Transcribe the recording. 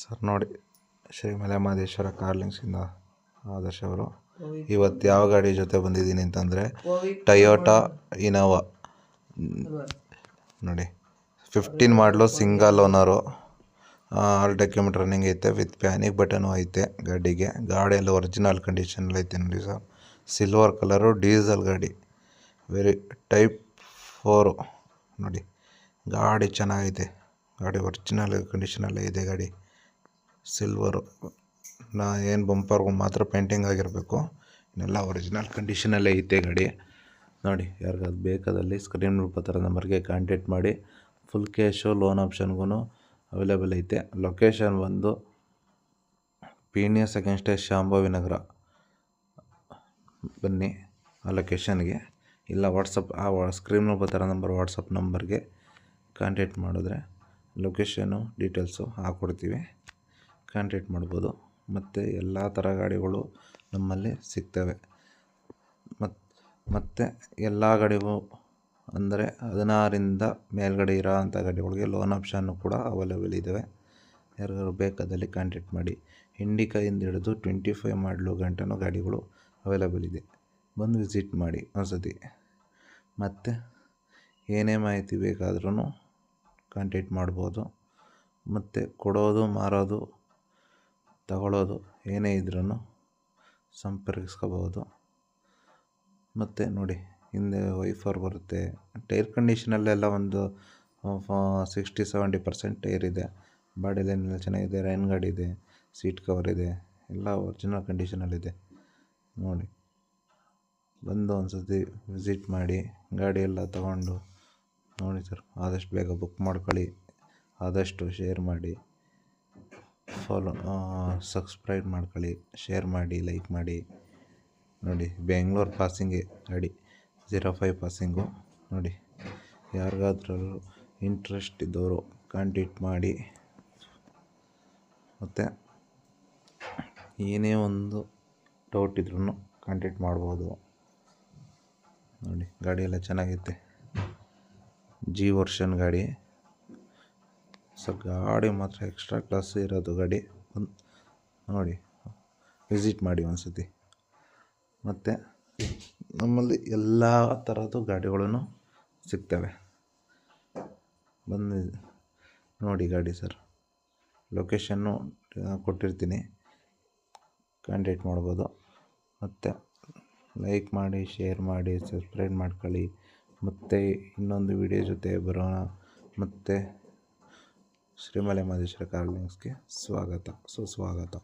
Sir ನೋಡಿ ಶ್ರೀ ಮಲೆ ಮಹದೇಶ್ವರ ಕಾರ್ಲಿಂಗ್ಸಿಂದ ಆದರ್ಶ್ ಅವರು ಇವತ್ತು ಯಾವ ಗಾಡಿ ಜೊತೆ ಬಂದಿದ್ದೀನಿ ಅಂತಂದರೆ ಟಯೋಟಾ ಇನೋವಾ ನೋಡಿ ಫಿಫ್ಟೀನ್ ಮಾಡಲು single owner all document running ಐತೆ ವಿತ್ ಪ್ಯಾನಿಕ್ ಬಟನು ಐತೆ ಗಾಡಿಗೆ. ಗಾಡಿ ಎಲ್ಲ ಒರಿಜಿನಲ್ ಕಂಡೀಷನಲ್ಲಿ ಐತೆ ನೋಡಿ ಸರ್. ಸಿಲ್ವರ್ ಕಲರು ಡೀಸೆಲ್ ಗಾಡಿ. ವೆರಿ ಟೈಪ್ ಫೋರು ನೋಡಿ ಗಾಡಿ ಚೆನ್ನಾಗೈತೆ. ಗಾಡಿ ಒರಿಜಿನಲ್ ಕಂಡೀಷನಲ್ಲೇ ಇದೆ ಗಾಡಿ. ಸಿಲ್ವರು ನಾ ಏನು ಬಂಪರ್ಗೂ ಮಾತ್ರ ಪೇಂಟಿಂಗ್ ಆಗಿರಬೇಕು. ಇನ್ನೆಲ್ಲ ಒರಿಜಿನಲ್ ಕಂಡೀಷನಲ್ಲೇ ಐತೆ ಗಾಡಿ. ನೋಡಿ, ಯಾರಿಗಾದ್ರು ಬೇಕಾದಲ್ಲಿ ಸ್ಕ್ರೀನ್ ರೂಪತರ ನಂಬರ್ಗೆ ಕಾಂಟ್ಯಾಕ್ಟ್ ಮಾಡಿ. ಫುಲ್ ಕ್ಯಾಶು ಲೋನ್ ಆಪ್ಷನ್ಗೂ ಅವೈಲೇಬಲ್ ಐತೆ. ಲೊಕೇಶನ್ ಬಂದು ಪೀಣ್ಯ ಸೆಕೆಂಡ್ ಸ್ಟೇ ಶಾಂಭವಿ ನಗರ ಬನ್ನಿ ಆ ಲೊಕೇಶನ್ಗೆ ಇಲ್ಲ ವಾಟ್ಸಪ್ ಆ ಸ್ಕ್ರೀನ್ ಬರ್ತಾರ ನಂಬರ್ ವಾಟ್ಸಪ್ ನಂಬರ್ಗೆ ಕಾಂಟ್ಯಾಕ್ಟ್ ಮಾಡಿದ್ರೆ ಲೊಕೇಶನು ಡೀಟೇಲ್ಸು ಹಾಕ್ಕೊಡ್ತೀವಿ ಕಾಂಟ್ಯಾಕ್ಟ್ ಮಾಡ್ಬೋದು. ಮತ್ತು ಎಲ್ಲ ಥರ ಗಾಡಿಗಳು ನಮ್ಮಲ್ಲಿ ಸಿಗ್ತವೆ. ಮತ್ತು ಮತ್ತು ಎಲ್ಲ ಗಾಡಿಗೂ ಅಂದರೆ ಹದಿನಾರರಿಂದ ಮೇಲ್ಗಡೆ ಇರೋ ಅಂಥ ಗಾಡಿಗಳಿಗೆ ಲೋನ್ ಆಪ್ಷನ್ನು ಕೂಡ ಅವೈಲೇಬಲ್ ಇದ್ದಾವೆ ಯಾರಿಗಾದ್ರು ಬೇಕಾದಲ್ಲಿ ಕಾಂಟ್ಯಾಕ್ಟ್ ಮಾಡಿ. ಇಂಡಿಕಾಯಿಂದ ಹಿಡಿದು ಟ್ವೆಂಟಿ ಫೈವ್ ಮಾಡಲು ಗಂಟನೂ ಗಾಡಿಗಳು ಅವೈಲೇಬಲ್ ಇದೆ. ಬಂದು ವಿಸಿಟ್ ಮಾಡಿ ಒಂದ್ಸತಿ. ಮತ್ತು ಏನೇ ಮಾಹಿತಿ ಬೇಕಾದ್ರೂ ಕಾಂಟ್ಯಾಕ್ಟ್ ಮಾಡ್ಬೋದು. ಮತ್ತು ಕೊಡೋದು ಮಾರೋದು ತಗೊಳ್ಳೋದು. ಏನೇ ಇದ್ರೂ ಸಂಪರ್ಕಿಸ್ಕೋಬೋದು. ಮತ್ತು ನೋಡಿ, ಹಿಂದೆ ವೈಫರ್ ಬರುತ್ತೆ. ಟೈರ್ ಕಂಡೀಷನಲ್ಲೆಲ್ಲ ಒಂದು ಸಿಕ್ಸ್ಟಿ, ಸೆವೆಂಟಿ ಪರ್ಸೆಂಟ್ ಟೈರ್ ಇದೆ. ಬಾಡಿ ಲೈನ್ ಎಲ್ಲ ಚೆನ್ನಾಗಿದೆ, ರೈನ್ ಗಾರ್ಡ್ ಇದೆ, ಸೀಟ್ ಕವರ್ ಇದೆ, ಎಲ್ಲ ಒರಿಜಿನಲ್ ಕಂಡೀಷನಲ್ಲಿದೆ. ನೋಡಿ, ಬಂದು ಒಂದು ಸತಿ ವಿಸಿಟ್ ಮಾಡಿ, ಗಾಡಿ ಎಲ್ಲ ತಗೊಂಡು, ನೋಡಿ ಸರ್, ಆದಷ್ಟು ಬೇಗ ಬುಕ್ ಮಾಡ್ಕೊಳ್ಳಿ, ಆದಷ್ಟು ಶೇರ್ ಮಾಡಿ. ಫಾಲೋ ಸಬ್ಸ್ಕ್ರೈಬ್ ಮಾಡ್ಕೊಳ್ಳಿ ಶೇರ್ ಮಾಡಿ ಲೈಕ್ ಮಾಡಿ. ನೋಡಿ ಬೆಂಗ್ಳೂರು ಪಾಸಿಂಗೆ ಗಾಡಿ ಜೀರೋ ಫೈವ್ ಪಾಸಿಂಗು ನೋಡಿ, ಯಾರಿಗಾದ್ರೂ ಇಂಟ್ರೆಸ್ಟ್ ಇದ್ದವರು ಕಾಂಟ್ಯಾಕ್ಟ್ ಮಾಡಿ. ಮತ್ತು ಏನೇ ಒಂದು ಡೌಟ್ ಇದ್ರೂ ಕಾಂಟ್ಯಾಕ್ಟ್ ಮಾಡ್ಬೋದು. ನೋಡಿ, ಗಾಡಿ ಎಲ್ಲ ಚೆನ್ನಾಗೈತೆ. ಜಿ ವರ್ಷನ್ ಗಾಡಿ. ಸೊ ಗಾಡಿ ಮಾತ್ರ ಎಕ್ಸ್ಟ್ರಾ ಕ್ಲಾಸ್ ಇರೋದು ಗಾಡಿ. ನೋಡಿ ವಿಸಿಟ್ ಮಾಡಿ ಒಂದು ಸತಿ ಮತ್ತು ನಮ್ಮಲ್ಲಿ ಎಲ್ಲ ಥರದ್ದು ಗಾಡಿಗಳೂ ಸಿಗ್ತವೆ. ಬಂದು ನೋಡಿ ಗಾಡಿ ಸರ್. ಲೊಕೇಶನ್ನು ಕೊಟ್ಟಿರ್ತೀನಿ. ಕಾಂಟ್ಯಾಕ್ಟ್ ಮಾಡ್ಬೋದು. ಮತ್ತು ಲೈಕ್ ಮಾಡಿ ಶೇರ್ ಮಾಡಿ ಸಬ್ಸ್ಕ್ರೈಬ್ ಮಾಡ್ಕೊಳ್ಳಿ. ಮತ್ತು ಇನ್ನೊಂದು ವಿಡಿಯೋ ಜೊತೆ ಬರೋಣ. ಮತ್ತು ಶ್ರೀಮಲೆ ಮಹದೇಶ್ವರ ಕಾರ್ಲಿಂಗ್ಸ್ಗೆ ಸ್ವಾಗತ ಸುಸ್ವಾಗತ